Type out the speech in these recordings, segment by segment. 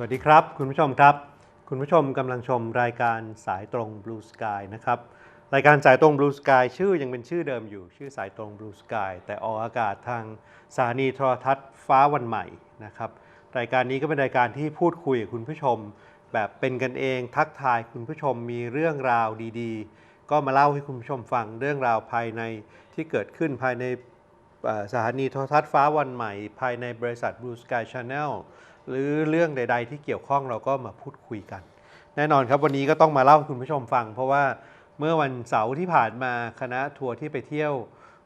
สวัสดีครับ คุณผู้ชมครับ คุณผู้ชมกำลังชมรายการสายตรง Blue Sky นะครับ รายการสายตรง Blue Sky ชื่อยังเป็นชื่อเดิมอยู่ ชื่อสายตรง Blue Sky แต่ออกอากาศทางสถานีโทรทัศน์ฟ้าวันใหม่นะครับ รายการนี้ก็เป็นรายการที่พูดคุยกับคุณผู้ชม แบบเป็นกันเองทักทายคุณผู้ชมมีเรื่องราวดีๆ ก็มาเล่าให้คุณผู้ชมฟังเรื่องราวภายในที่เกิดขึ้นภายในสถานีโทรทัศน์ฟ้าวันใหม่ ภายในบริษัท Blue Sky Channel หรือเรื่องใด ๆ ที่เกี่ยวข้องเราก็มาพูดคุยกัน แน่นอนครับวันนี้ก็ต้องมาเล่าให้คุณผู้ชมฟัง เพราะว่าเมื่อวันเสาร์ที่ผ่านมาคณะทัวร์ที่ไปเที่ยว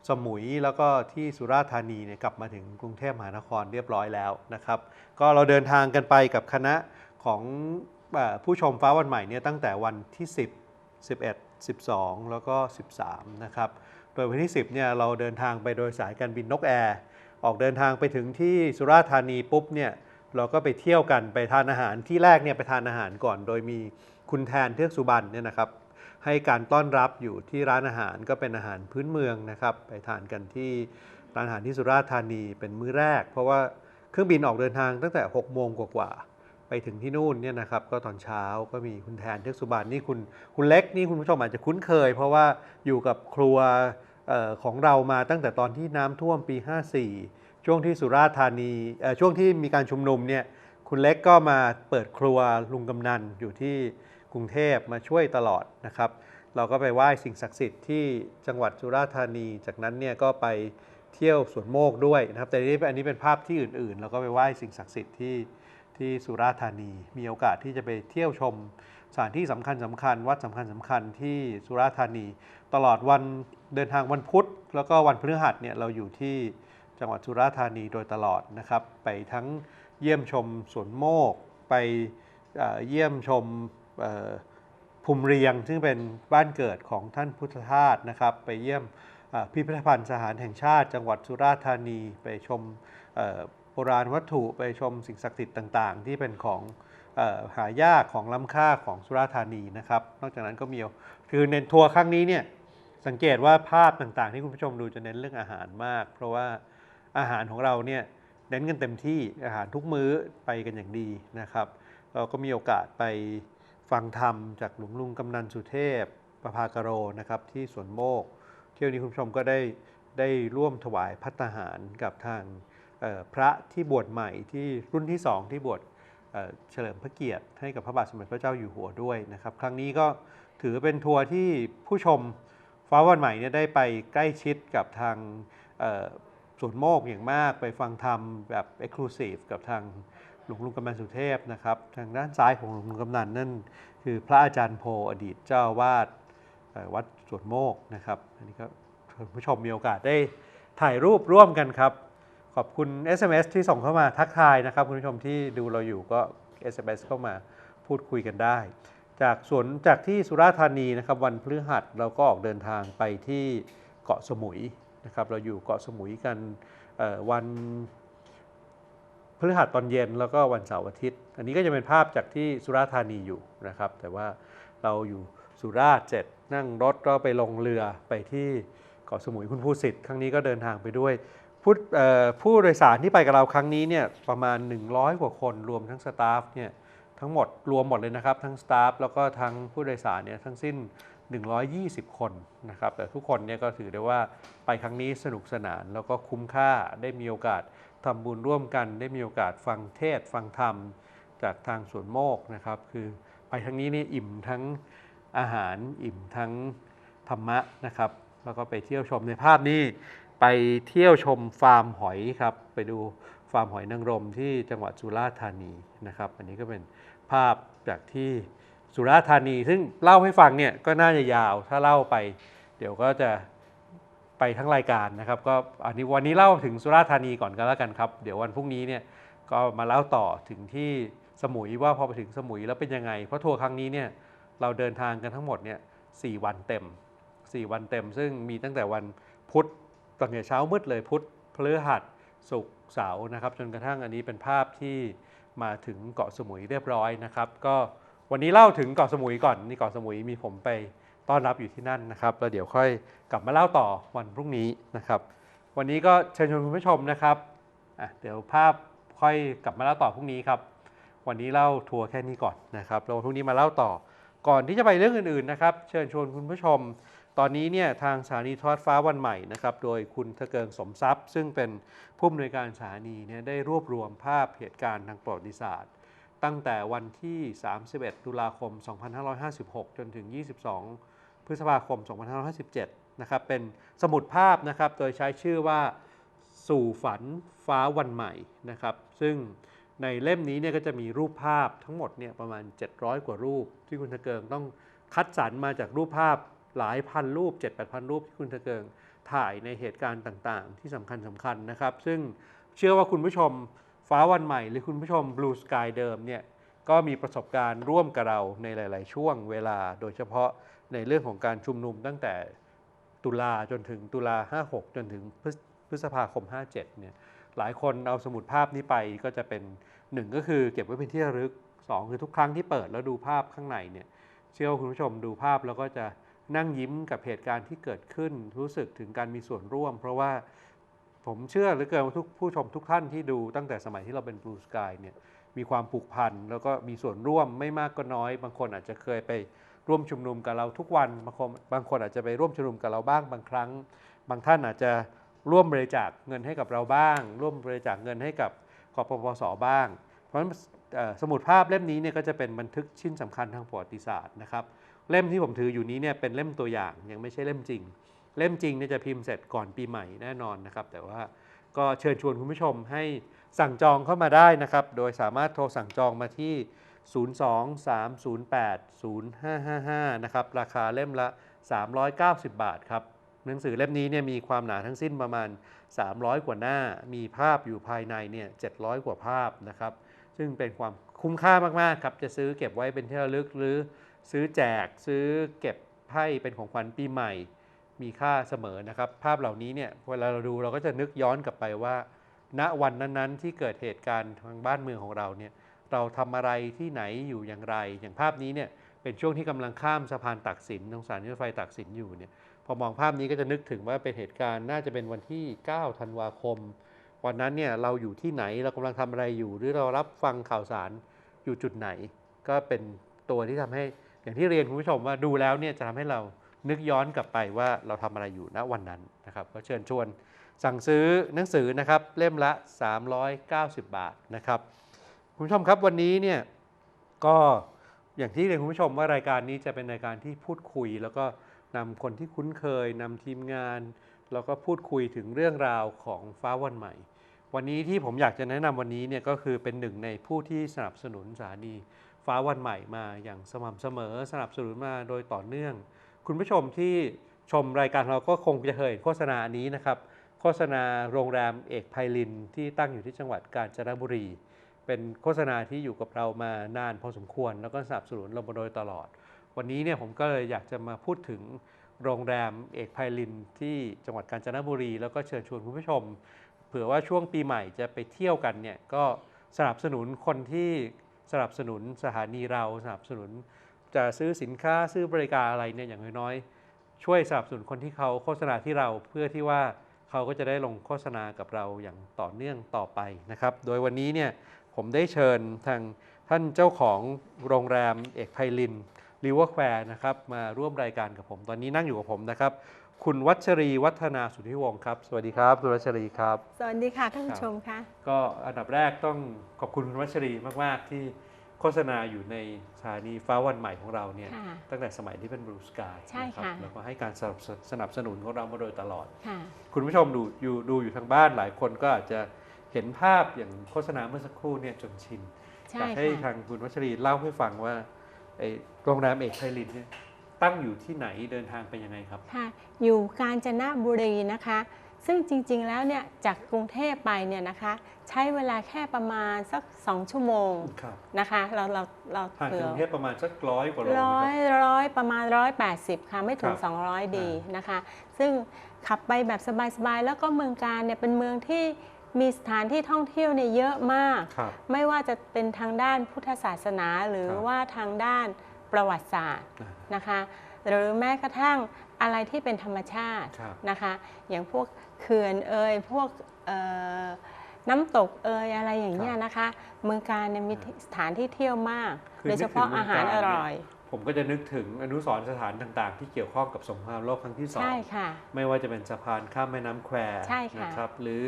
สมุยแล้วก็ที่สุราษฎร์ธานีเนี่ยกลับมาถึงกรุงเทพมหานครเรียบร้อยแล้วนะครับ ก็เราเดินทางกันไปกับคณะของผู้ชมฟ้าวันใหม่เนี่ยตั้งแต่วันที่ 10 11 12 แล้วก็ 13 นะครับ โดยวันที่ 10 เนี่ยเราเดินทางไปโดยสายการบินนกแอร์ ออกเดินทางไปถึงที่สุราษฎร์ธานีปุ๊บเนี่ย เราก็ไปเที่ยวกันไปทานอาหารที่แรกเนี่ยไปทานอาหารก่อน โดยมีคุณแทนเทือกสุบรรณเนี่ยนะครับ ให้การต้อนรับอยู่ที่ร้านอาหารก็เป็นอาหารพื้นเมืองนะครับ ไปทานกันที่ร้านอาหารที่สุราษฎร์ธานีเป็นมื้อแรก เพราะว่าเครื่องบินออกเดินทางตั้งแต่6โมงกว่าๆไปถึงที่นู่นเนี่ยนะครับ ก็ตอนเช้าก็มีคุณแทนเทือกสุบรรณนี่คุณคุณเล็กนี่คุณผู้ชมอาจจะคุ้นเคย เพราะว่าอยู่กับครัวออของเรามาตั้งแต่ตอนที่น้ำท่วมปี 54 ช่วงที่สุราษฎร์ธานีช่วงที่มีการชุมนุมเนี่ยคุณเล็กก็มาเปิดครัวลุงกำนันอยู่ที่กรุงเทพมาช่วยตลอดนะครับ เราก็ไปไหว้สิ่งศักดิ์สิทธิ์ที่จังหวัดสุราษฎร์ธานี จากนั้นเนี่ยก็ไปเที่ยวสวนโมกด้วยนะครับ แต่นี่อันนี้เป็นภาพที่อื่นๆ เราก็ไปไหว้สิ่งศักดิ์สิทธิ์ที่ที่สุราษฎร์ธานี มีโอกาสที่จะไปเที่ยวชมสถานที่สำคัญสคัญๆวัดสำคัญสคัญๆที่สุราษฎร์ธานี ตลอดวันเดินทางวันพุธ แล้วก็วันพฤหัสเนี่ยเราอยู่ที่ จังหวัดสุราษฎร์ธานีโดยตลอดนะครับ ไปทั้งเยี่ยมชมสวนโมก ไปเเยี่ยมชมภูมิเรียง ซึ่งเป็นบ้านเกิดของท่านพุทธทาสนะครับ ไปเยี่ยมพิพิธภัณฑ์สถานแห่งชาติ จังหวัดสุราษฎร์ธานี ไปชมโบราณวัตถุไปชมสิ่งศักดิ์สิทธิ์ต่างๆ ที่เป็นของอหายากของล้ำค่าของสุราษฎร์ธานีนะครับ นอกจากนั้นก็มีคือในทัวร์ครั้งนี้เนี่ยสังเกตว่าภาพต่างๆ ที่คุณผู้ชมดูจะเน้นเรื่องอาหารมาก เพราะว่า อาหารของเราเนี่ยเน้นกันเต็มที่อาหารทุกมื้อไปกันอย่างดีนะครับ เราก็มีโอกาสไปฟังธรรมจากหลวงลุงกำนันสุเทพประภากโรนะครับที่สวนโมก เที่ยวนี้คุณผู้ชมก็ได้ได้ร่วมถวายพัตตาหารกับทางพระที่บวชใหม่ที่รุ่นที่สองที่บวชเฉลิมพระเกียรติให้กับพระบาทสมเด็จพระเจ้าอยู่หัวด้วยนะครับ ครั้งนี้ก็ถือเป็นทัวร์ที่ผู้ชมฟ้าวันใหม่เนี่ยได้ไปใกล้ชิดกับทาง สวนโมกอย่างมากไปฟังธรรมแบบ Exclusive กับทางหลวงลุงกำนันสุเทพนะครับ ทางด้านซ้ายของหลวงลุงกำนันนั่นคือพระอาจารย์โพอดีตเจ้าวาดวัดสวนโมกนะครับ อันนี้ก็คุณผู้ชมมีโอกาสได้ถ่ายรูปร่วมกันครับ ขอบคุณ SMS ที่ส่งเข้ามาทักทายนะครับ คุณผู้ชมที่ดูเราอยู่ก็ SMS เข้ามาพูดคุยกันได้ จากสวนจากที่สุราษฎร์ธานีนะครับวันพฤหัสเราก็ออกเดินทางไปที่เกาะสมุย นะครับเราอยู่เกาะสมุยกันวันพฤหัสตอนเย็นแล้วก็วันเสาร์อาทิตย์ อันนี้ก็จะเป็นภาพจากที่สุราษฎร์ธานีอยู่นะครับ แต่ว่าเราอยู่สุราษฎร์เสร็จนั่งรถก็ไปลงเรือไปที่เกาะสมุยคุณผู้สิทธิ์ครั้งนี้ก็เดินทางไปด้วยผู้ผู้โดยสารที่ไปกับเราครั้งนี้เนี่ยประมาณ 100 กว่าคนรวมทั้งสตาฟเนี่ยทั้งหมดรวมหมดเลยนะครับ ทั้งสตาฟแล้วก็ทั้งผู้โดยสารเนี่ยทั้งสิ้น 120 คนนะครับ แต่ทุกคนเนี่ยก็ถือได้ว่าไปครั้งนี้สนุกสนาน แล้วก็คุ้มค่าได้มีโอกาสทำบุญร่วมกัน ได้มีโอกาสฟังเทศฟังธรรมจากทางสวนโมกนะครับ คือไปครั้งนี้นี่อิ่มทั้งอาหารอิ่มทั้งธรรมะนะครับ แล้วก็ไปเที่ยวชมในภาพนี้ไปเที่ยวชมฟาร์มหอยครับไปดูฟาร์มหอยนางรมที่จังหวัดสุราษฎร์ธานีนะครับ อันนี้ก็เป็นภาพจากที่ สุราษฎร์ธานี ซึ่งเล่าให้ฟังเนี่ยก็น่าจะยาวถ้าเล่าไป เดี๋ยวก็จะไปทั้งรายการนะครับ ก็อันนี้วันนี้เล่าถึงสุราษฎร์ธานีก่อนก็แล้วกันครับ เดี๋ยววันพรุ่งนี้เนี่ยก็มาเล่าต่อถึงที่สมุยว่าพอไปถึงสมุยแล้วเป็นยังไง เพราะทัวร์ครั้งนี้เนี่ยเราเดินทางกันทั้งหมดเนี่ยสวันเต็ม 4 วันเต็ม ซึ่งมีตั้งแต่วันพุธตั้งแต่เช้ามืดเลยพุธพฤหัสศุกร์เสาร์นะครับ จนกระทั่งอันนี้เป็นภาพที่มาถึงเกาะสมุยเรียบร้อยนะครับ ก็ วันนี้เล่าถึงเกาะสมุยก่อนนี่เกาะสมุยมีผมไปต้อนรับอยู่ที่นั่นนะครับแล้วเดี๋ยวค่อยกลับมาเล่าต่อวันพรุ่งนี้นะครับ วันนี้ก็เชิญชวนคุณผู้ชมนะครับเดี๋ยวภาพค่อยกลับมาเล่าต่อพรุ่งนี้ครับ วันนี้เล่าทัวร์แค่นี้ก่อนนะครับแล้ววันพรุ่งนี้มาเล่าต่อ ก่อนที่จะไปเรื่องอื่นๆนะครับเชิญชวนคุณผู้ชม ตอนนี้เนี่ยทางสถานีทอดฟ้าวันใหม่นะครับโดยคุณทะเกิงสมทรัพย์ ซึ่งเป็นผู้อำนวยการสถานีเนี่ยได้รวบรวมภาพเหตุการณ์ทางประวัติศาสตร์ ตั้งแต่วันที่ 31 ตุลาคม 2556 จนถึง 22 พฤษภาคม 2557 นะครับ เป็นสมุดภาพนะครับ โดยใช้ชื่อว่าสู่ฝันฟ้าวันใหม่นะครับ ซึ่งในเล่มนี้เนี่ยก็จะมีรูปภาพทั้งหมดเนี่ยประมาณ 700 กว่ารูป ที่คุณทะเกิงต้องคัดสรรมาจากรูปภาพหลายพันรูป 7-8,000 รูปที่คุณทะเกิงถ่ายในเหตุการณ์ต่างๆ ที่สำคัญสำคัญๆนะครับ ซึ่งเชื่อว่าคุณผู้ชม ฟ้าวันใหม่ หรือคุณผู้ชม Blue Sky เดิมเนี่ยก็มีประสบการณ์ร่วมกับเราในหลาย ๆ ช่วงเวลา โดยเฉพาะในเรื่องของการชุมนุมตั้งแต่ตุลาจนถึงตุลา 56 จนถึงพฤษภาคม 57 เนี่ยหลายคนเอาสมุดภาพนี้ไปก็จะเป็นหนึ่งก็คือเก็บไว้เป็นที่ระลึกสองคือทุกครั้งที่เปิดแล้วดูภาพข้างในเนี่ยเชื่อว่าคุณผู้ชมดูภาพแล้วก็จะนั่งยิ้มกับเหตุการณ์ที่เกิดขึ้นรู้สึกถึงการมีส่วนร่วม เพราะว่า ผมเชื่อเหลือเกินว่าทุกผู้ชมทุกท่านที่ดูตั้งแต่สมัยที่เราเป็น Blue Sky เนี่ยมีความผูกพันแล้วก็มีส่วนร่วมไม่มากก็น้อย บางคนอาจจะเคยไปร่วมชุมนุมกับเราทุกวันบางคนบางคนอาจจะไปร่วมชุมนุมกับเราบ้างบางครั้ง บางท่านอาจจะร่วมบริจาคเงินให้กับเราบ้าง ร่วมบริจาคเงินให้กับกปปสบ้าง เพราะฉะนั้นสมุดภาพเล่มนี้เนี่ยก็จะเป็นบันทึกชิ้นสำคัญทางประวัติศาสตร์นะครับเล่มที่ผมถืออยู่นี้เนี่ยเป็นเล่มตัวอย่างยังไม่ใช่เล่มจริง เล่มจริงเนี่ยจะพิมพ์เสร็จก่อนปีใหม่แน่นอนนะครับ แต่ว่าก็เชิญชวนคุณผู้ชมให้สั่งจองเข้ามาได้นะครับ โดยสามารถโทรสั่งจองมาที่ 023080555 นะครับ ราคาเล่มละ 390 บาทครับ หนังสือเล่มนี้เนี่ยมีความหนาทั้งสิ้นประมาณ 300 กว่าหน้า มีภาพอยู่ภายในเนี่ย 700 กว่าภาพนะครับ ซึ่งเป็นความคุ้มค่ามากๆครับ จะซื้อเก็บไว้เป็นที่ระลึกหรือซื้อแจกซื้อเก็บให้เป็นของขวัญปีใหม่ มีค่าเสมอนะครับ ภาพเหล่านี้เนี่ยเวลาเราดูเราก็จะนึกย้อนกลับไปว่า ณวันนั้นๆ ที่เกิดเหตุการณ์ทางบ้านเมืองของเราเนี่ยเราทำอะไรที่ไหนอยู่อย่างไร อย่างภาพนี้เนี่ยเป็นช่วงที่กำลังข้ามสะพานตักสินตรงสถานีรถไฟตักสินอยู่เนี่ยพอมองภาพนี้ก็จะนึกถึงว่าเป็นเหตุการณ์น่าจะเป็นวันที่ 9 ธันวาคม วันนั้นเนี่ยเราอยู่ที่ไหนเรากำลังทำอะไรอยู่ หรือเรารับฟังข่าวสารอยู่จุดไหน ก็เป็นตัวที่ทำให้อย่างที่เรียนคุณผู้ชมว่าดูแล้วเนี่ยจะทำให้เรา นึกย้อนกลับไปว่าเราทำอะไรอยู่ณวันนั้นนะครับ ก็เชิญชวนสั่งซื้อหนังสือนะครับเล่มละ 390 บาทนะครับ คุณผู้ชมครับวันนี้เนี่ยก็อย่างที่เรียนคุณผู้ชมว่ารายการนี้จะเป็นรายการที่พูดคุย แล้วก็นำคนที่คุ้นเคยนำทีมงาน แล้วก็พูดคุยถึงเรื่องราวของฟ้าวันใหม่ วันนี้ที่ผมอยากจะแนะนำวันนี้เนี่ยก็คือเป็นหนึ่งในผู้ที่สนับสนุนสถานีฟ้าวันใหม่มาอย่างสม่ำเสมอ สนับสนุนมาโดยต่อเนื่อง คุณผู้ชมที่ชมรายการเราก็คงจะเคยเห็นโฆษณานนี้นะครับ โฆษณาโรงแรมเอกไพลินที่ตั้งอยู่ที่จังหวัดกาญจนบุรี เป็นโฆษณาที่อยู่กับเรามานานพอสมควร แล้วก็สนับสนุนเรามาโดยตลอด วันนี้เนี่ยผมก็เลยอยากจะมาพูดถึงโรงแรมเอกไพลินที่จังหวัดกาญจนบุรี แล้วก็เชิญชวนคุณผู้ชม เผื่อว่าช่วงปีใหม่จะไปเที่ยวกันเนี่ยก็สนับสนุนคนที่สนับสนุนสถานีเราสนับสนุน จะซื้อสินค้าซื้อบริการอะไรเนี่ยอย่างน้อยๆช่วยสนับสนุนคนที่เขาโฆษณาที่เราเพื่อที่ว่าเขาก็จะได้ลงโฆษณากับเราอย่างต่อเนื่องต่อไปนะครับ โดยวันนี้เนี่ยผมได้เชิญทางท่านเจ้าของโรงแรมเอกไพลินริเวอร์แควร์นะครับมาร่วมรายการกับผม ตอนนี้นั่งอยู่กับผมนะครับ คุณวัชรีวัฒนาสุทธิวงศ์ครับ สวัสดีครับ คุณวัชรีครับ สวัสดีค่ะท่านผู้ชมค่ะ ก็อันดับแรกต้องขอบคุณคุณวัชรีมาก ๆ ที่ โฆษณาอยู่ในสถานีฟ้าวันใหม่ของเราเนี่ยค่ะตั้งแต่สมัยที่เป็นบลูสกายใช่ค่ะแล้วก็ให้การสนับสสนับสนุนของเรามาโดยตลอดค่ะคุณผู้ชมดูอยู่ดูอยู่ทางบ้านหลายคนก็อาจจะเห็นภาพอย่างโฆษณาเมื่อสักครู่เนี่ยจนชินใช่อยากให้ค่ะทางคุณวัชรีเล่าให้ฟังว่าไอ้โรงแรมเอกไทยลินเนี่ยตั้งอยู่ที่ไหนเดินทางไปยังไงครับค่ะอยู่กาญจนบุรีนะคะ ซึ่งจริงๆแล้วเนี่ยจากกรุงเทพไปเนี่ยนะคะใช้เวลาแค่ประมาณสัก 2 ชั่วโมงครับนะคะ เราเราเราห่างเผื่จากอกรุงเทพประมาณสักร้อยกว่าโลร้อนะยครับร้อยประมาณ 180 ค่ะ ไม่ถึงครับ200 ดีอ่นะคะ ซึ่งขับไปแบบสบายๆ แล้วก็เมืองการเนี่ยเป็นเมืองที่มีสถานที่ท่องเที่ยวเนี่ยเยอะมากครับไม่ว่าจะเป็นทางด้านพุทธศาสนาหรือครับว่าทางด้านประวัติศาสตร์อ่านะคะ หรือแม้กระทั่งอะไรที่เป็นธรรมชาติครับนะคะ อย่างพวก เขื่อนเอ่ยพวกเอ่อน้ำตกเอยอะไรอย่างเงี้ยนะคะ เมืองการเนี่ยมีสถานที่เที่ยวมากคือโดยเฉพาะนึกถึงอาหารเมืองอกาญร่อย ผมก็จะนึกถึงอนุสรณ์สถานต่างๆ ที่เกี่ยวข้องกับสงครามโลกครั้งที่สองใช่ค่ะ ไม่ว่าจะเป็นสะพานข้ามแม่น้ำแควใช่ค่ะนะครับ หรือ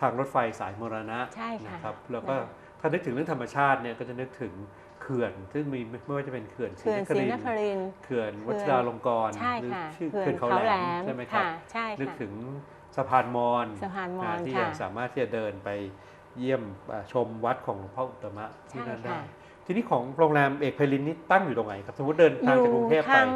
ทางรถไฟสายมรณะใช่ค่ะนะครับแล้วก็นะคะถ้านึกถึงเรื่องธรรมชาติเนี่ยก็จะนึกถึงเขื่อน ซึ่งมีไม่ว่าจะเป็นเขื่อนศรีเขื่อนนคศรีรินนทคร์รินทร์เขื่อนวัชิราลงกรณ์ใช่หรือค่ะชื่อเขื่เขื่ออนนเขาแหลมใช่ไหมครับค่ะใช่นึกค่ะถึง สะพานมอญสะพานมอญที่ค่ะยังสามารถที่จะเดินไปเยี่ยมอ่าชมวัดของหลวงพ่ออุตตมะที่ใช่นั่นได้ค่ะทีนี้ของโรงแรมเอกไพลินนี่ตั้งอยู่ตรงไหนครับ สมมติเดินทางจากกรุงเทพไปทาง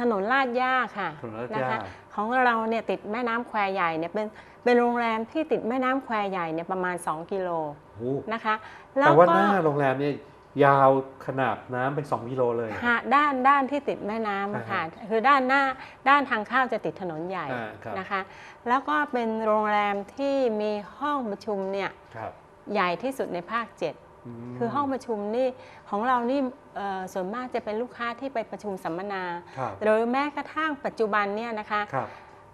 ถนนลาดย่าค่ะถนนลาดนะย่าคะของเราเนี่ยติดแม่น้ำแควใหญ่เนี่ยเป็นเป็นโรงแรมที่ติดแม่น้ำแควใหญ่เนี่ยประมาณ 2 กิโลโอ้โหนะคะแต่ว่าหน้าโรงแรมเนี่ย ยาวขนาดน้ำเป็น2กิโลเลยหาด้านด้านที่ติดแม่น้ำอะค่ะคือด้านหน้าด้านทางเข้าจะติดถนนใหญ่อ่าครับ นะคะ แล้วก็เป็นโรงแรมที่มีห้องประชุมเนี่ยครับใหญ่ที่สุดในภาค 7 ม คือห้องประชุมนี่ของเรานี่เอ่อส่วนมากจะเป็นลูกค้าที่ไปประชุมสัมมนาครับ หรือแม้กระทั่งปัจจุบันเนี่ยนะคะ ครับ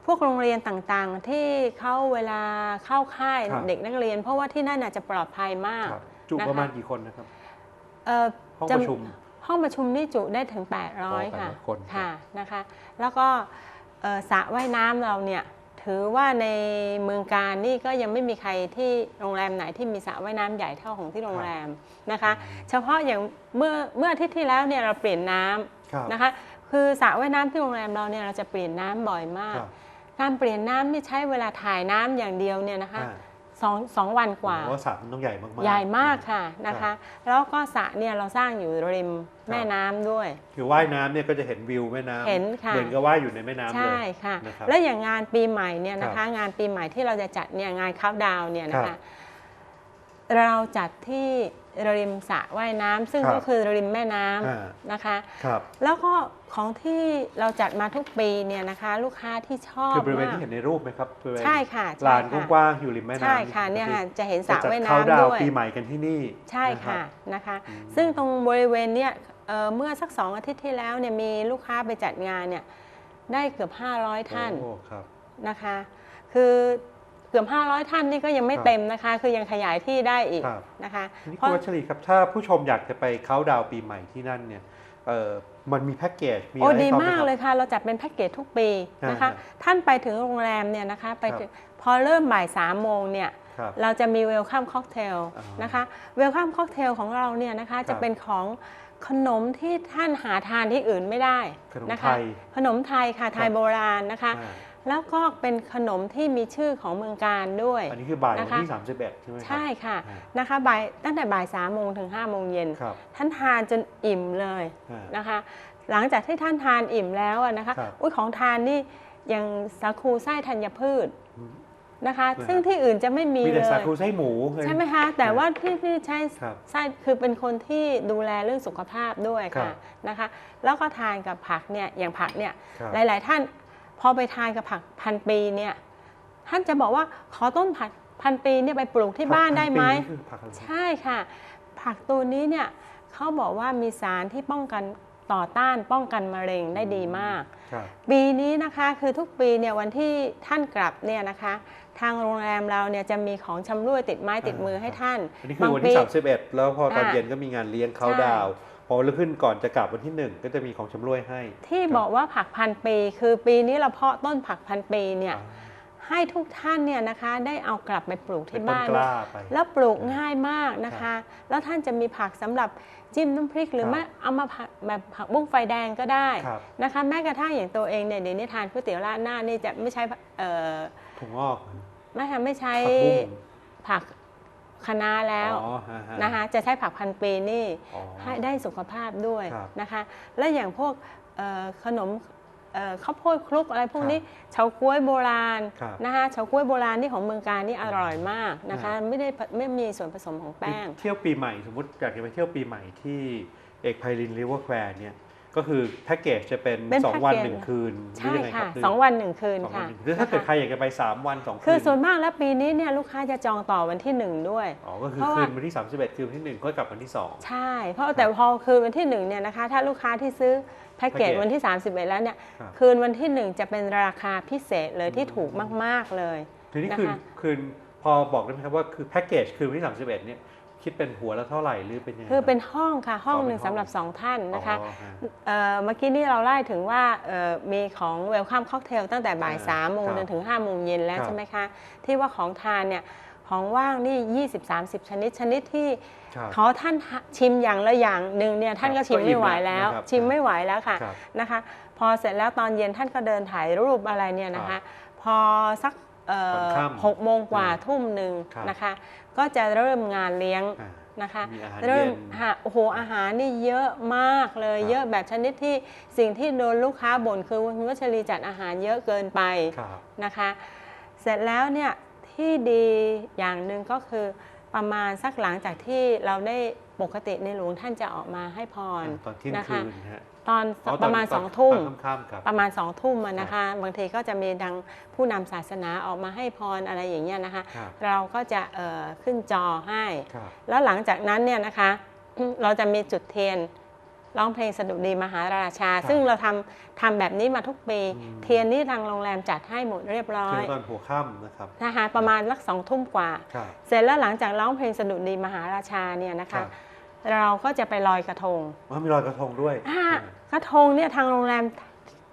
พวกโรงเรียนต่างๆ ที่เขาเวลาเข้าค่ายครับ เด็กนักเรียน เพราะว่าที่นั่นน่ะจะปลอดภัยมาก ครับจุนะคะ ประมาณกี่คนนะครับ เอ่อห้องจำประชุมห้องประชุมนี่จุได้ถึงโอ้800 ค่ะ800คน ค่ะนะคะแล้วก็เอ่อสระว่ายน้ำเราเนี่ยถือว่าในเมืองการนี่ก็ยังไม่มีใครที่โรงแรมไหนที่มีสระว่ายน้ำใหญ่เท่าของที่โรงแรมนะคะ เฉพาะอย่างเมื่อเมื่ออาทิตย์ที่แล้วเนี่ยเราเปลี่ยนน้ำ ครับนะคะคือสระว่ายน้ำที่โรงแรมเราเนี่ยเราจะเปลี่ยนน้ำบ่อยมาก ครับ การเปลี่ยนน้ำนี่ใช้เวลาถ่ายน้ำอย่างเดียวเนี่ยนะคะ อ่า สองสองวันกว่าผมว่าสระมันต้องใหญ่มากๆ ใหญ่มากค่ะนะครัคะบแล้วก็สระเนี่ยเราสร้างอยู่ริมแม่น้ำด้วย คือว่ายน้ำเนี่ยก็จะเห็นวิวแม่น้ำเห็นค่ะเหมือนกับว่ายอยู่ในแม่น้ำเลยใช่ค่ะ นะครับ แล้วอย่างงานปีใหม่เนี่ยนะครัคะ บงานปีใหม่ที่เราจะจัดเนี่ยงานคัพดาวเนี่ยนะครัคะ บ เราจัดที่ ริมสระว่ายน้ำซึ่งครับก็คือริมแม่น้ำอ่า นะคะ ครับแล้วก็ของที่เราจัดมาทุกปีเนี่ยนะคะ ลูกค้าที่ชอบคือบริเวณมากที่เห็นในรูปไหมครับบริเวณใช่ค่ะใช่ลานค่ะกว้างๆอยู่ริมแม่น้ำใช่ค่ะเนี่ยค่ะจะเห็นสระจะจัดว่ายเข้าน้ำดาวด้วย ปีใหม่กันที่นี่ใช่นรับค่ะนะคะ อืมซึ่งตรงบริเวณเนี้ยเอ่อเมื่อสักสองอาทิตย์ที่แล้วเนี่ยมีลูกค้าไปจัดงานเนี่ยได้เกือบ500 ท่านโอ้ครับนะคะ คือเกือบ500 ท่านนี่ก็ยังไม่ครับเต็มนะคะ คือยังขยายที่ได้อีกครับนะคะทีนี้เพคุณราะวัชรีครับ ถ้าผู้ชมอยากจะไปเข้าดาวน์ปีใหม่ที่นั่นเนี่ยเออมันมีแพ็กเกจมีโอ้อะไรดีให้เขาไหมากครับเลยค่ะ เราจัดเป็นแพ็กเกจทุกปีนะคะอ่าฮะท่านไปถึงโรงแรมเนี่ยนะคะไปถึงพอเริ่มบ่ายสามโมงเนี่ยครับเราจะมีเวลคัมค็อกเทลอ่านนะคะเวลคัมค็อกเทลของเราเนี่ยนะคะครัจะบเป็นของขนมที่ท่านหาทานที่อื่นไม่ได้ขนมนะไทคะยขนมไทยค่ะไทยครับโบราณนะคะอ่า แล้วก็เป็นขนมที่มีชื่อของเมืองการด้วย อันนี้คือบ่ายวันนะคะที่ 31 ใช่ไหมครับ ใช่ค่ะอ่านะคะบ่ายตั้งแต่บ่ายสามโมงถึง5้าโมงเย็นครับท่านทานจนอิ่มเลยอ่านะคะ หลังจากที่ท่านทานอิ่มแล้วอะนะคะครับอุ้ยของทานนี่อย่างสาคูไส้ธัญพืชอืมนะคะนะฮะซึ่งที่อื่นจะไม่มีมีเลแต่สายคูไส้หมูใช่ไหมคะ แต่ว่าที่ที่ใช้ครับไส้คือเป็นคนที่ดูแลเรื่องสุขภาพด้วยครัค่ะบนะคะ แล้วก็ทานกับผักเนี่ยอย่างผักเนี่ยครับหลาย ๆ ท่านพ อไปทานกับผักพันปีเนี่ยท่านจะบอกว่าขอต้นผักพันปีเนี่ยไปปลูกที่บ้านได้ไหมผักพันปีนี่คือผักอะไรครับใช่ค่ะ ผักตัวนี้เนี่ยเขาบอกว่ามีสารที่ป้องกันต่อต้านป้องกันมะเร็งได้ดีมากครับปีนี้นะคะคือทุกปีเนี่ยวันที่ท่านกลับเนี่ยนะคะ ทางโรงแรมเราเนี่ยจะมีของชำร่วยติดไม้ติดมือให้ท่านอันนี้คือวันที่บางปี31 แล้วพอตอนอ่าเย็นก็มีงานเลี้ยงเขาใช่ดาวน์ พอแล้วขึ้นก่อนจะกลับวันที่ 1 ก็จะมีของชำร่วยให้ ที่ครับบอกว่าผักพันปีคือปีนี้เราเพาะต้นผักพันปีเนี่ยอ่าให้ทุกท่านเนี่ยนะคะได้เอากลับไปปลูกเป็นที่ต้นบ้านกล้าไปแล้วปลูกง่ายมากนะคะ แล้วท่านจะมีผักสำหรับจิ้มน้ำพริก หรือครับไม่เอามาผัดแบบผักบุ้งไฟแดงก็ได้ครับนะคะ แม้กระทั่งอย่างตัวเองเนี่ยเดี๋ยวนี้ทานก๋วยเตี๋ยวราดหน้านี่จะไม่ใช้เอ่อถั่วงอกไม่ค่ะไม่ใช้ผักบุ้งผัก คะน้าแล้วอ๋อฮะฮะ นะคะจะใช้ผักพันปีนี่อ๋อให้ได้สุขภาพด้วยครับนะคะ และอย่างพวกเอ่อขนมเอ่อข้าวโพดคลุกอะไรพวกครับนี้เฉาก๊วยโบราณครับนะคะเฉาก๊วยโบราณที่ของเมืองการนี่อร่อยมากนะคะอ่าไม่ได้ไม่มีส่วนผสมของแป้ง เที่ยวปีใหม่สมมติอยากจะไปเที่ยวปีใหม่ที่เอกไพรินริเวอร์แควร์เนี่ย ก็คือแพ็กเกจจะเป็น เป็น2 วัน แพ็กเกจหนึ่งคืนหรือใช่ยังไงคค่ะรับหรืสองวันหนึ่งคืนสองวัค่ะนหนึ่งคืนหรือถ้าเกิดนะคะใครอยากจะไป 3 วัน 2 คืนคือส่วนมากแล้วปีนี้เนี่ยลูกค้าจะจองต่อวันที่หนึ่งด้วย อ๋อ ก็คือเพราะว่าคืนวันที่ 31 คืนวันที่ 1 ก็กลับวันที่ 2 ใช่ เพราะแต่พอคืนวันที่หนึ่งเนี่ยนะคะถ้าลูกค้าที่ซื้อแพ็กเกจแพ็กเกจวันที่ 31 แล้วเนี่ยครับ คืนวันที่หนึ่งจะเป็นราคาพิเศษเลยที่ถูกมาก ๆ เลย ทีนี้นะคะคืนคืนพอบอกได้ไหมครับว่าคือแพ็กเกจคือวันที่ 31 เนี่ย คิดเป็นหัวละเท่าไหร่หรือเป็นยังไงคือเป็นรับห้องค่ะห้องอ๋อหเป็นนึ่งห้องสำหรับสองท่านนะคะอ๋อฮเอ่อเมื่อกี้นี่เราไล่ถึงว่าเอ่อมีของเวลคัมค็อกเทลตั้งแต่บ่ายอ่าสามโมงครับจนถึง5้าโมงเย็นแล้วครับใช่ไหมคะ ที่ว่าของทานเนี่ยของว่างนี่ 20-30 ชนิดชนิดที่ครับขอท่านชิมอย่างละอย่างหนึ่งเนี่ยท่านก็ชิมไม่ไหวแล้ว ก็อิ่มแล้วนะครับชิมไม่ไหวแล้วค่ะครับนะคะ พอเสร็จแล้วตอนเย็นท่านก็เดินถ่ายรูปอะไรเนี่ยนะครัคะ บ พอสัก เอ่อก่อนค่ำหกโมงกว่าอืมทุ่มหนึ่งครับนะคะ ก็จะเริ่มงานเลี้ยงอ่านะคะมีอาหารเริ่มเย็นหาโอ้โหอาหารนี่เยอะมากเลยครับเยอะแบบชนิดที่สิ่งที่โดนลูกค้าบ่นคือคุณวัชรีจัดอาหารเยอะเกินไปครับนะคะ เสร็จแล้วเนี่ยที่ดีอย่างหนึ่งก็คือ ประมาณสักหลังจากที่เราได้ปกติในหลวงท่านจะออกมาให้พรตอนเที่ยงนะคืคะนนะฮะตอนอ๋อประมาณตนสองทุ่มตอนค่ำๆครับประมาณสองทุ่มอะนะคะบางทีก็จะมีดังผู้นำศาสนาออกมาให้พรอะไรอย่างเงี้ยนะคะครับเราก็จะเอ่อขึ้นจอให้ครับแล้วหลังจากนั้นเนี่ยนะคะ เราจะมีจุดเทียน ร้องเพลงสดุดีมหาราชาครับซึ่งเราทำทำแบบนี้มาทุกปีอืมเทียนนี่ทางโรงแรมจัดให้หมดเรียบร้อคือยตอนหัวค่ำนะครับนะคะประมาณสักสองทุ่มกว่าครับเสร็จแล้วหลังจากร้องเพลงสดุดีมหาราชาเนี่ยนะครัคะบเราก็จะไปลอยกระทงอ๋อมีลอยกระทงด้วยอ่ากระทงเนี่ยทางโรงแรม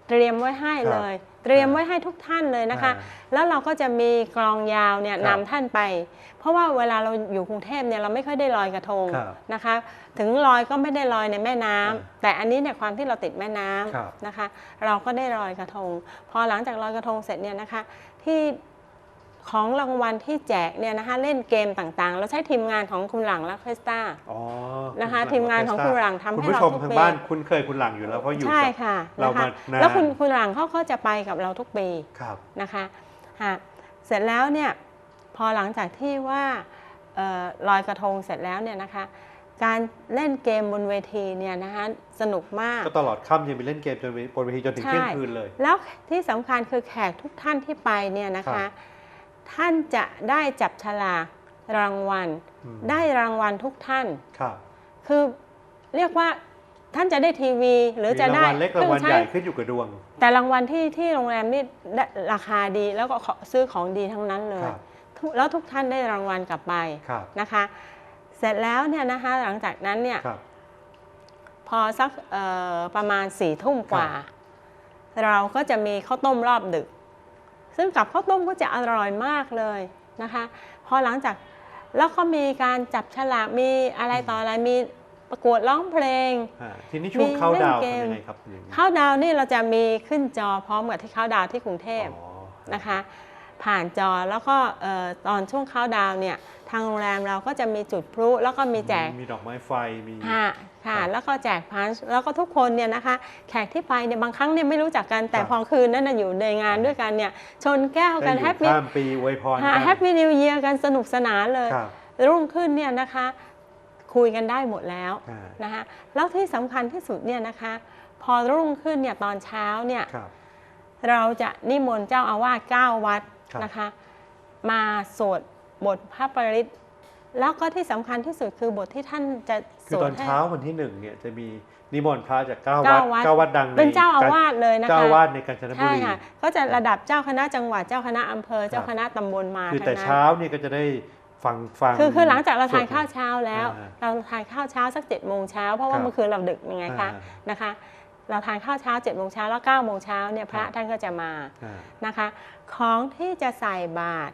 เตรียมไว้ให้ครับเลย เตรียมไว้ให้ทุกท่านเลยนะคะอ่าแล้วเราก็จะมีกลองยาวเนี่ยครับนำท่านไป เพราะว่าเวลาเราอยู่กรุงเทพเนี่ยเราไม่ค่อยได้ลอยกระทงครับนะคะ ถึงลอยก็ไม่ได้ลอยในแม่น้ำอ่าแต่อันนี้เนี่ยความที่เราติดแม่น้ำครับนะคะ เราก็ได้ลอยกระทง พอหลังจากลอยกระทงเสร็จเนี่ยนะคะที่ ของรางวัลที่แจกเนี่ยนะคะเล่นเกมต่างๆ เราใช้ทีมงานของคุณหลังและคริสตาอ๋อนะคะณหลัทีมงานของคุณหลังทำให้คุณผู้ชมเราทุกทางปีบ้านคุ้นเคยคุณหลังอยู่แล้วเพราะอยู่ใช่กับค่ะเรานะคะมานานแล้วคุณคุณหลังเขาก็จะไปกับเราทุกปีครับนะคะฮะเสร็จแล้วเนี่ยพอหลังจากที่ว่าเอ่อลอยกระทงเสร็จแล้วเนี่ยนะคะการเล่นเกมบนเวทีเนี่ยนะคะสนุกมาก ก็ตลอดค่ำยังไปเล่นเกมจนบนเวทีจนถึงใช่เที่ยงคืนเลย แล้วที่สำคัญคือแขกทุกท่านที่ไปเนี่ยนะครัคะบ ท่านจะได้จับฉลากรางวัล อืม ได้รางวัลทุกท่าน ครับคือเรียกว่าท่านจะได้ทีวีหรือมีจะรางได้วัลเล็กรางวัลคอใหญ่ช้ขึ้นอยู่กับดวง แต่รางวัลที่ที่โรงแรมนี่ได้ราคาดีแล้วก็ขอซื้อของดีทั้งนั้นเลคยรับ ทุกแล้วทุกท่านได้รางวัลกลับไปครับนะคะ เสร็จแล้วเนี่ยนะคะหลังจากนั้นเนี่ย ครับ พอสักเอ่อประมาณสี่ทุ่มกว่า เราก็จะมีข้าวต้มรอบดึก ซึ่งกับข้าวต้มก็จะอร่อยมากเลยนะคะพอหลังจากแล้วก็มีการจับฉลากมีอะไรต่ออะไรมีประกวดร้องเพลงอ่าทีนี้ช่วงมีเข้าดาวน์เล่นเกมทำยังไงครับอย่างนี้เข้าดาวน์นี่เราจะมีขึ้นจอพร้อมกับที่เข้าดาวน์ที่กรุงเทพอ๋อนะคะ ผ่านจอแล้วก็เอ่อตอนช่วงเข้าดาวน์เนี่ยทางโรงแรมเราก็จะมีจุดพลุแล้วก็มีแจกมีดอกไม้ไฟมีค่ะค่ะครับแล้วก็แจกพันช์แล้วก็ทุกคนเนี่ยนะคะ แขกที่ไปเนี่ยบางครั้งเนี่ยไม่รู้จักกันแต่ครับพอคืนนั้นนะอยู่ในงานด้วยกันเนี่ยชนแก้วกันได้แฮอยู่ปปี้ข้ามปีอวยพรกันแฮปปี้นิวเยียร์กันสนุกสนานเลยครับรุ่งขึ้นเนี่ยนะคะคุยกันได้หมดแล้วอ่านะคะแล้วที่สำคัญที่สุดเนี่ยนะคะ พอรุ่งขึ้นเนี่ยตอนเช้าเนี่ยครับเราจะนิมนต์เจ้าอาวาส9วัดครับ นะคะ มาสวดบทพระปริตรแล้วก็ที่สำคัญที่สุดคือบทที่ท่านจะคืสอวตดอนให้เช้าวันที่หนึ่งเนี่ยจะมีนิมนต์พระจากเก้าเก้าวัดวัดเก้าวัดดังในเป็นเจ้าอาวาสเลยนะคะเจ้าอาวาสในกาญจนบุใช่รีค่ะก็จะระดับเจ้าคณะจังหวัดเจ้าคณะอำเภอเจ้าครับคณะตำบลมาคือทั้งแต่นั้นเช้านี่ก็จะได้ฟังฟังคือคือหลังจากเราทานสวดข้าวเช้าแล้วอ่าเราทานข้าวเช้าสักเจ็ดโมงเช้าเพราะว่าครับเมื่อคืนเราดึกยังไงคะอ่านะคะ เราทานข้าวเช้าเจ็ดโมงเช้าแล้วเก้าโมงเช้าเนี่ยพระครับท่านก็จะมาอ่านะคะ ของที่จะใส่บาตร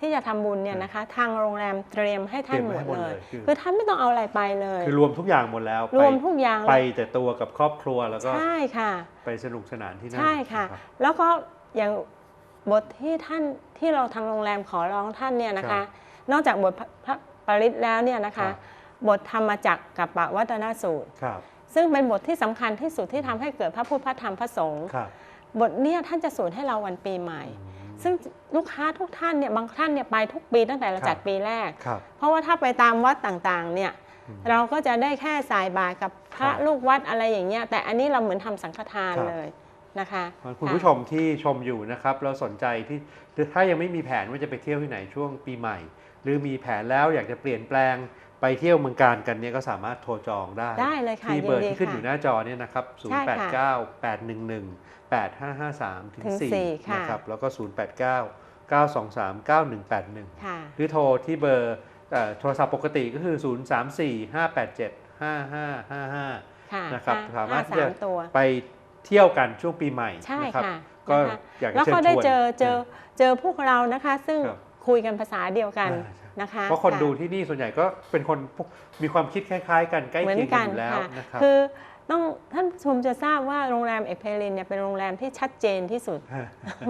ที่จะทำบุญเนี่ยนะคะ ทางโรงแรมเตรียมให้ท่านหมดเลย คือท่านไม่ต้องเอาอะไรไปเลย คือรวมทุกอย่างหมดแล้ว รวมไปทุกอย่างไปเลยแต่ตัวกับครอบครัวแล้วก็ใช่ค่ะ ไปสนุกสนานที่นั่นใช่ค่ะรับแล้วก็อย่างบทที่ท่านที่เราทางโรงแรมขอร้องท่านเนี่ยนะครัคะบนอกจากบทพระพระปริตรแล้วเนี่ยนะครัคะบบทธรรมจักรกับปวัตนสูตรครับ ซึ่งเป็นบทที่สำคัญที่สุดที่ทำให้เกิดพระพุทธพระธรรมพระสงฆ์ครับบทเนี้ท่านจะสวดให้เราวันปีใหม่อืมซึ่งลูกค้าทุกท่านเนี่ยบางท่านเนี่ยไปทุกปีตั้งแต่เราครับจัดปีแรกครับเพราะว่าถ้าไปตามวัดต่างๆเนี่ยอืมเราก็จะได้แค่สายบาตรกับพระครับลูกวัดอะไรอย่างเงี้ยแต่อันนี้เราเหมือนทำสังฆทานครับเลยนะคะคุณผู้ชมที่ชมอยู่นะครับเราสนใจที่ถ้ายังไม่มีแผนว่าจะไปเที่ยวที่ไหนช่วงปีใหม่ หรือมีแผนแล้วอยากจะเปลี่ยนแปลง ไปเที่ยวเมืองการกันเนี่ยก็สามารถโทรจองได้ได้เลยค่ะที่เบอร์ยินดีที่ขึ้นค่ะอยู่หน้าจอเนี่ยนะครับใช่ค่ะ089 811 8553ถึงถึงสี่4ค่ะนะครับแล้วก็ 089 923 9181ค่ะหรือโทรที่เบอร์เอ่อโทรศัพท์ปกติก็คือ 034 587 5555ค่ะนะครับห้สามารถห้ที่จะสตัวไปเที่ยวกันช่วงปีใหม่ใช่นะครับค่ะก็นะคะอยากจะแล้วเชิญก็ชวนได้เจอเจอเจอพวกเรานะคะ ซึ่งครับคุยกันภาษาเดียวกันอ่าใช่ นะคะเพราะคนะดูที่นี่ส่วนใหญ่ก็เป็นคนพวกมีความคิดคล้าย ๆ กันใกล้เหมือเคียนงกักันนอยู่แล้วค่ะนะครับคือต้องท่านผู้ชมจะทราบว่าโรงแรมเอกเพลินเนี่ยเป็นโรงแรมที่ชัดเจนที่สุด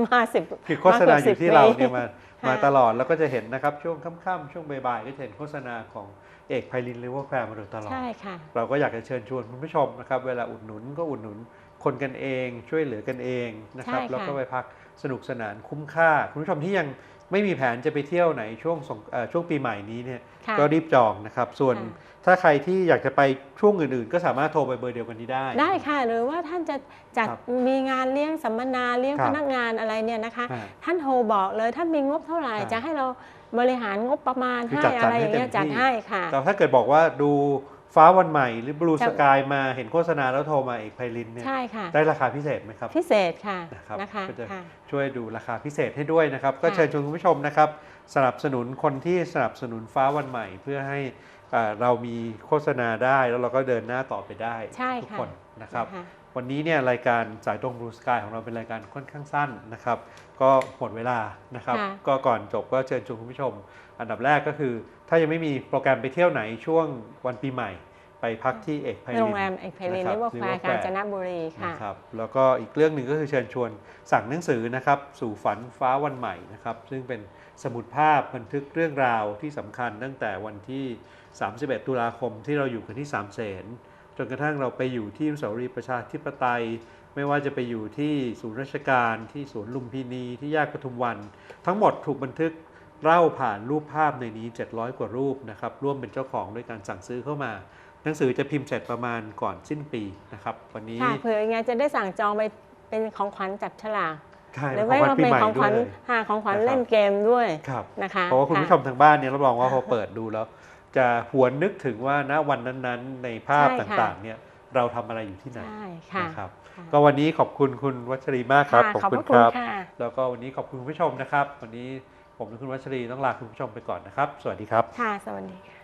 มาสิบคือโฆษณาอยู่ที่เราเนี่ยมาค่ะมาตลอดแล้วก็จะเห็นนะครับช่วงค่ำๆช่วงบ่ายๆก็จะเห็นโฆษณาของเอกไพลินเลเวอร์แพรมาโดยตลอดใช่ค่ะเราก็อยากจะเชิญชวนคุณผู้ชมนะครับเวลาอุดหนุนก็อุดหนุนคนกันเองช่วยเหลือกันเองนะครับใช่ค่ะแล้วก็ไปพักสนุกสนานคุ้มค่า คุณผู้ชมที่ยัง ไม่มีแผนจะไปเที่ยวไหนช่วงสงเอ่อช่วงปีใหม่นี้เนี่ยค่ะก็รีบจองนะครับ ส่วนค่ะถ้าใครที่อยากจะไปช่วงอื่นๆ ก็สามารถโทรไปเบอร์เดียวกันนี้ได้ ได้ค่ะ หรือว่าท่านจะจัดครับมีงานเลี้ยงสัมมนาเลี้ยงครับพนักงานอะไรเนี่ยนะคะอ่าท่านโทรบอกเลยท่านมีงบเท่าไหร่ใช่จะให้เราบริหารงบประมาณคือให้จัดสรรอะไรอย่างเงี้ยให้เต็มที่จัดให้ค่ะแต่ถ้าเกิดบอกว่าดู ฟ้าวันใหม่หรือบลูจะสกายมาเห็นโฆษณาแล้วโทรมาเอกไพลินเนี่ยใช่ค่ะได้ราคาพิเศษไหมครับ พิเศษค่ะนะครับนะคะก็จะค่ะช่วยดูราคาพิเศษให้ด้วยนะครับ ก็ค่ะเชิญชวนคุณผู้ชมนะครับ สนับสนุนคนที่สนับสนุนฟ้าวันใหม่ เพื่อให้เอ่อเรามีโฆษณาได้แล้วเราก็เดินหน้าต่อไปได้ใช่ทุกค่ะคนนะครับนะคะวันนี้เนี่ยรายการสายตรงบลูสกายของเราเป็นรายการค่อนข้างสั้นนะครับ ก็หมดเวลานะครับค่ะก็ก่อนจบก็เชิญชวนคุณผู้ชม อันดับแรกก็คือ ถ้ายังไม่มีโปรแกรมไปเที่ยวไหนช่วงวันปีใหม่ ไปพักที่เอกไพลินโรงแรมเอกเพลินนะคนิเวอร์บแคว River ร์กาญจนบุรีค่ะนะครับแล้วก็อีกเรื่องหนึ่งก็คือเชิญชวนสั่งหนังสือนะครับ สู่ฝันฟ้าวันใหม่นะครับ ซึ่งเป็นสมุดภาพบันทึกเรื่องราวที่สำคัญตั้งแต่วันที่ 31 ตุลาคมที่เราอยู่กันที่สามเสนจนกระทั่งเราไปอยู่ที่อนุสาวรีย์ประชาธิปไตย ไม่ว่าจะไปอยู่ที่ศูนย์ราชการที่สวนลุมพินีที่แยกปทุมวัน ทั้งหมดถูกบันทึก เล่าผ่านรูปภาพในนี้ 700 กว่ารูปนะครับร่วมเป็นเจ้าของด้วยการสั่งซื้อเข้ามา หนังสือจะพิมพ์เสร็จประมาณก่อนสิ้นปีนะครับวันนี้ค่ะเผื่อยังไงจะได้สั่งจองไปเป็นของขวัญจับฉลากใช่หรือขอไม่งวันก็ปีเป็นใหม่ของขด้ววัยญเลยหาของขวัญนะครับเล่นเกมด้วยครับนะคะเพราะว่าคุณผู้ชมทางบ้านเนี่ยรับรองว่าพอเปิดดูแล้ว จะหวนนึกถึงว่าณวันนั้นๆ ในภาพใช่ค่ะต่างๆ เนี่ยเราทำอะไรอยู่ที่ไหนใช่ค่ะนะครับค่ะก็วันนี้ขอบคุณคุณวัชรีมากครับค่ะขอบพระคคุณรัค่ะแล้วก็วันนี้ขอบคุณคุณผู้ชมนะครับ วันนี้ ผมและคุณวัชรีต้องลาคุณผู้ชมไปก่อนนะครับ สวัสดีครับ ค่ะ สวัสดีค่ะ